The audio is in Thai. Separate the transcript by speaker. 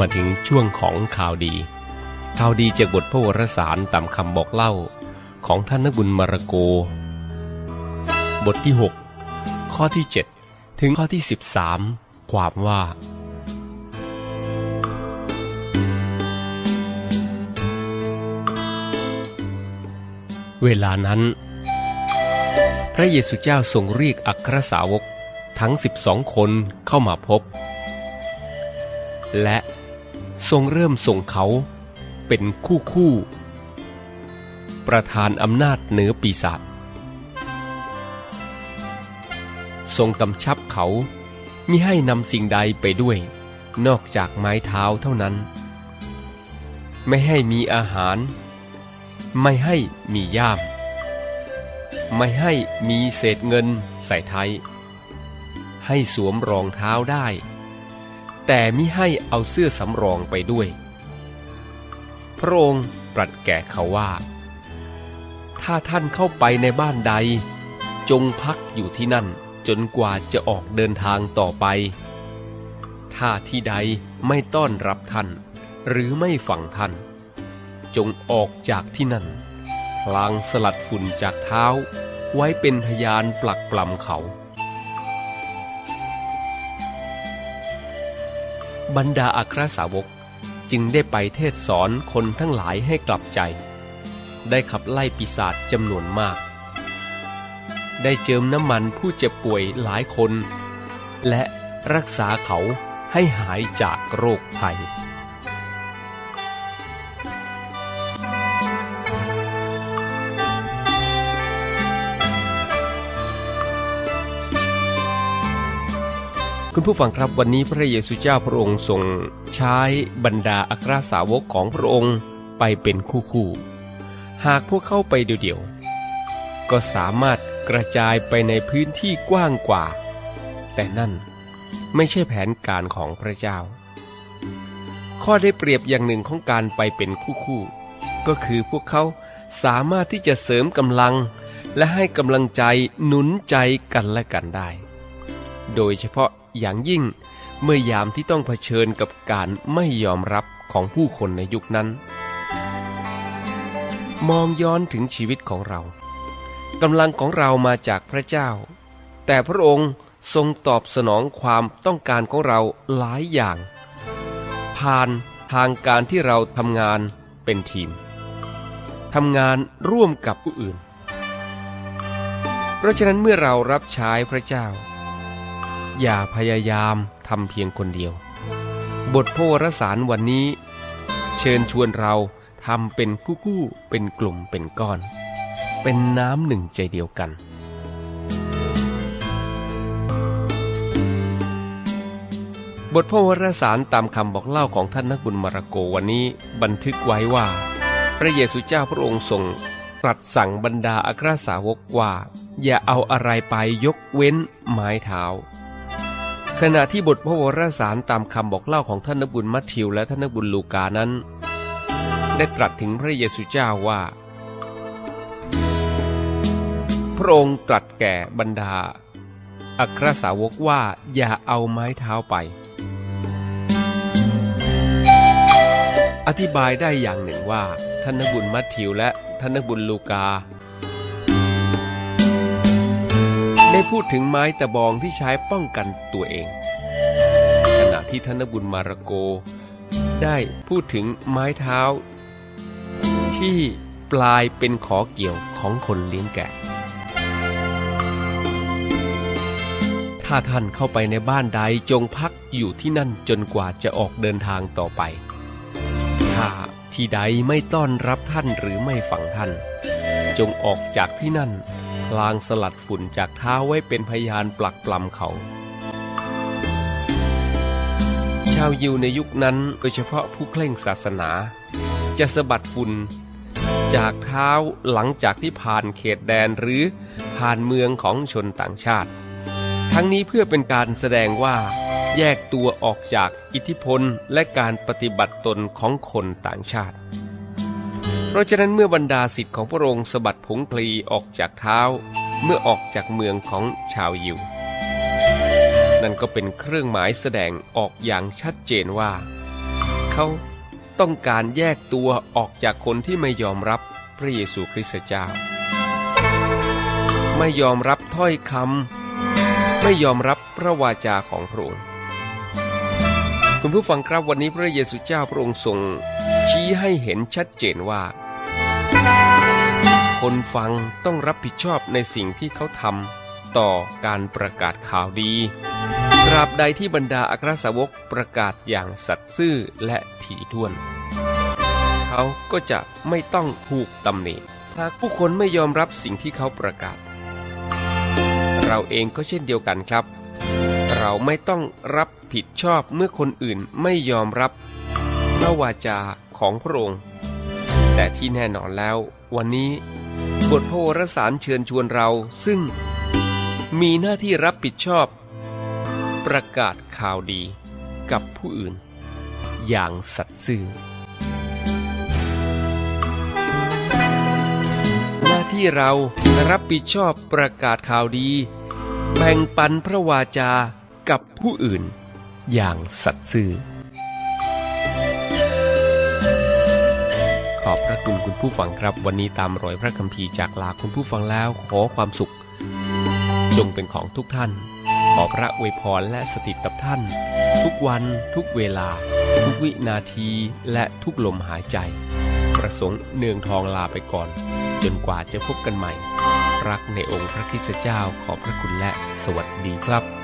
Speaker 1: มาถึงช่วงของข่าวดี ข่าวดีจากบทพระวรสารตามคำบอกเล่าของท่านนบุญมารโก บทที่ 6 ข้อที่ 7 ถึงข้อที่ 13 ความว่า เวลานั้น พระเยซูเจ้าทรงเรียกอัครสาวกทั้งสิบสองคนเข้ามาพบและ ทรงเริ่มส่งเขาเป็นคู่คู่ ประธานอำนาจเหนือปีศาจทรงกำชับเขามิให้นำสิ่งใดไปด้วย นอกจากไม้เท้าเท่านั้น ไม่ให้มีอาหาร ไม่ให้มีย่าม ไม่ให้มีเศษเงินใส่ไทย ให้สวมรองเท้าได้ แต่มิให้เอาเสื้อสำรองไปด้วย พระองค์ตรัสแก่เขาว่า ถ้าท่านเข้าไปในบ้านใด จงพักอยู่ที่นั่นจนกว่าจะออกเดินทางต่อไป ถ้าที่ใดไม่ต้อนรับท่าน หรือไม่ฝังท่าน จงออกจากที่นั่นพลางสลัดฝุ่นจากเท้า ไว้เป็นพยานปลักปลำเขา บรรดาอัครสาวกจึงได้ไปเทศสอนคนทั้งหลายให้กลับใจ ได้ขับไล่ปีศาจจำนวนมาก ได้เจิมน้ำมันผู้เจ็บป่วยหลายคน และรักษาเขาให้หายจากโรคภัย คุณผู้ฟังครับวันนี้พระเยซูเจ้าพระองค์ทรงใช้บรรดาอัครสาวกของพระองค์ไปเป็นคู่คู่หากพวกเข้าไปเดี่ยวๆ ก็สามารถกระจายไปในพื้นที่กว้างกว่า แต่นั่นไม่ใช่แผนการของพระเจ้า ข้อได้เปรียบอย่างหนึ่งของการไปเป็นคู่คู่ ก็คือพวกเขาสามารถที่จะเสริมกำลัง และให้กำลังใจหนุนใจกันและกันได้ โดยเฉพาะ อย่างยิ่ง เมื่อยามที่ต้องเผชิญกับการไม่ยอมรับของผู้คนในยุคนั้น มองย้อนถึงชีวิตของเรากำลังของเรามาจากพระเจ้า แต่พระองค์ทรงตอบสนองความต้องการของเราหลายอย่าง ผ่านทางการที่เราทำงานเป็นทีมทำงานร่วมกับผู้อื่น เพราะฉะนั้นเมื่อเรารับใช้พระเจ้า อย่าพยายามทำเพียงคนเดียว บทพระวรสารวันนี้ เชิญชวนเราทำเป็นคู่คู่เป็นกลุ่มเป็นก้อน เป็นน้ำหนึ่งใจเดียวกัน บทพระวรสารตามคำบอกเล่าของท่านนักบุญมาระโกวันนี้บันทึกไว้ว่า พระเยซูเจ้าพระองค์ทรงตรัสสั่งบรรดาอัครสาวกว่า อย่าเอาอะไรไปยกเว้นไม้เท้า ขณะที่บทพระวรสารตามคำบอกเล่าของท่านนบุญมัทธิวและท่านนบุญลูกานั้น ได้ตรัสถึงพระเยซูเจ้าว่า พระองค์ตรัสแก่บรรดา อัครสาวกว่าอย่าเอาไม้เท้าไป อธิบายได้อย่างหนึ่งว่าท่านนบุญมัทธิวและท่านนบุญลูกา ได้พูดถึงไม้ตะบองที่ใช้ป้องกันตัวเอง ขณะที่ธนบุญมาระโก ได้พูดถึงไม้เท้า ที่ปลายเป็นขอเกี่ยวของคนเลี้ยงแกะ ถ้าท่านเข้าไปในบ้านใดจงพักอยู่ที่นั่นจนกว่าจะออกเดินทางต่อไป ถ้าที่ใดไม่ต้อนรับท่านหรือไม่ฝังท่าน จงออกจากที่นั่น ลางสลัดฝุ่นจากเท้าไว้เป็นพยานปลักปลำเขา ชาวยิวในยุคนั้นโดยเฉพาะผู้เคร่งศาสนา จะสะบัดฝุ่นจากเท้าหลังจากที่ผ่านเขตแดนหรือผ่านเมืองของชนต่างชาติ ทั้งนี้เพื่อเป็นการแสดงว่าแยกตัวออกจากอิทธิพลและการปฏิบัติตนของคนต่างชาติ ราะฉะนั้นเมื่อบรรดาสิทธิ์ของพระองค์สะบัดผงพลีออกจากเท้า เมื่อออกจากเมืองของชาวยิว นั่นก็เป็นเครื่องหมายแสดงออกอย่างชัดเจนว่า เขาต้องการแยกตัวออกจากคนที่ไม่ยอมรับพระเยซูคริสต์เจ้า ไม่ยอมรับถ้อยคำไม่ยอมรับพระวาจาของพระองค์คุณผู้ฟังครับวันนี้พระเยซูเจ้าพระองค์ทรงชี้ให้เห็นชัดเจนว่า คนฟังต้องรับผิดชอบในสิ่งที่เขาทำต่อการประกาศข่าวดีตราบใดที่บรรดาอัครสาวกประกาศอย่างสัตย์ซื่อและถี่ถ้วน เขาก็จะไม่ต้องถูกตำหนิหากผู้คนไม่ยอมรับสิ่งที่เขาประกาศ เราเองก็เช่นเดียวกันครับ เราไม่ต้องรับผิดชอบเมื่อคนอื่นไม่ยอมรับพระวาจาของพระองค์ แต่ที่แน่นอนแล้ว วันนี้ บทพระวรสารเชิญชวนเราซึ่งมีหน้าที่รับผิดชอบ ประกาศข่าวดีกับผู้อื่น อย่างสัตย์ซื่อ หน้าที่เรารับผิดชอบประกาศข่าวดี แบ่งปันพระวาจากับผู้อื่น อย่างสัตย์ซื่อ คุณคุณผู้ฟังครับ วันนี้ตามรอยพระคัมภีร์จากลาคุณผู้ฟังแล้วขอความสุข จงเป็นของทุกท่าน ขอพระอวยพรและสถิตกับท่าน ทุกวันทุกเวลา ทุกวินาทีและทุกลมหายใจ ประสงค์เนืองทองลาไปก่อน จนกว่าจะพบกันใหม่ รักในองค์พระคิสเจ้าขอบพระคุณและสวัสดีครับ